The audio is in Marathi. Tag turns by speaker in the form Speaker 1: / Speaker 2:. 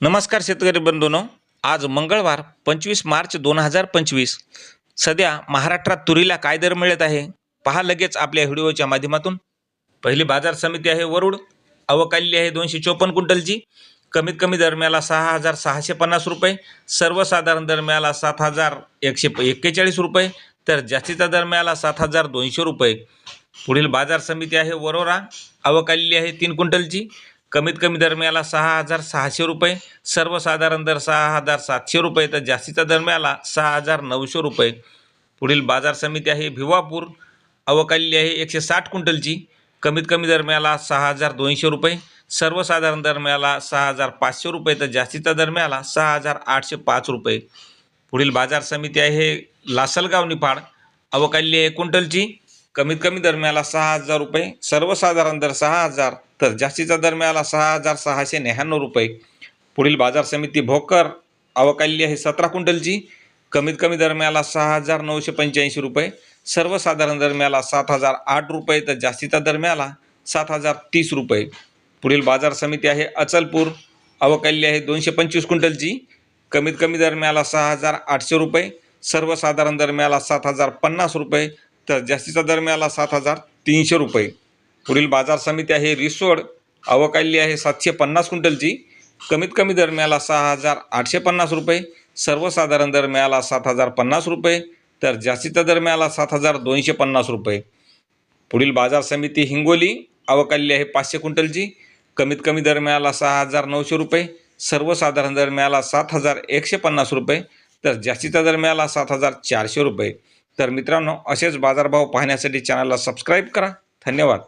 Speaker 1: नमस्कार शेतकरी बंधूनो. आज मंगळवार पंचवीस मार्च दोन हजार पंचवीस. सध्या महाराष्ट्रात तुरीला काय दर मिळत आहे? पहा लगेच आपल्या व्हिडिओच्या माध्यमातून. पहिली बाजार समिती आहे वरुड. अवकाली आहे दोनशे चोपन्न क्विंटलची. कमीत कमी दर मिळाला सहा हजार सहाशे पन्नास रुपये. सर्वसाधारण दर मिळाला सात हजार एकशे प- एक्केचाळीस रुपये. तर जास्तीचा दर मिळाला सात हजार दोनशे रुपये. पुढील बाजार समिती आहे वरोरा. अवकाली आहे तीन क्विंटलची. कमीत कमी दर मिळाला सहा हजार सहाशे रुपये सर्वसाधारण दर सहा हजार सातशे रुपये तर जास्तीचा दर मिळाला सहा हजार नऊशे रुपये. पुढील बाजार समिती आहे भिवापूर. अवकाली आहे एकशे साठ क्विंटलची. कमीत कमी दर मिळाला सहा हजार दोनशे रुपये. सर्वसाधारण दर मिळाला सहा हजार पाचशे रुपये तर जास्तीचा दर मिळाला सहा हजार आठशे पाच रुपये. पुढील बाजार समिती आहे लासलगाव निफाड. अवकाली आहे क्विंटलची. कमीत कमी दर मिळाला सहा हजार रुपये सर्वसाधारण दर सहा हजार तर जास्तीचा दर मिळाला सहा हजार सहाशे न्याण्णव रुपये. पुढील बाजार समिती भोकर अवकाली आहे सतरा क्विंटलची कमीत कमी दर मिळाला सहा हजार नऊशे पंच्याऐंशी रुपये सर्वसाधारण दर मिळाला सात हजार आठ रुपये तर जास्तीचा दर मिळाला सात हजार तीस रुपये. पुढील बाजार समिती आहे अचलपूर अवकाली आहे दोनशे पंचवीस क्विंटलची कमीत कमी दर मिळाला सहा हजार आठशे रुपये सर्वसाधारण दर मिळाला सात हजार पन्नास रुपये तर जास्तीचा दर मिळाला सात हजार तीनशे रुपये. पुढील बाजार समिती आहे रिसोड. अवकाली आहे सातशे पन्नास क्विंटलची. कमीत कमी दर मिळाला सहा हजार आठशे पन्नास रुपये. सर्वसाधारण दर मिळाला सात हजार पन्नास रुपये. तर जास्तीचा दर मिळाला सात हजार दोनशे पन्नास रुपये. पुढील बाजार समिती हिंगोली. अवकाली आहे पाचशे क्विंटलची. कमीत कमी दर मिळाला सहा हजार नऊशे रुपये. सर्वसाधारण दर मिळाला सात हजार एकशे पन्नास रुपये. तर जास्तीचा दर मिळाला सात हजार चारशे रुपये. तर मित्रांनो असेच बाजारभाव पाहण्यासाठी चॅनलला सबस्क्राईब करा. धन्यवाद.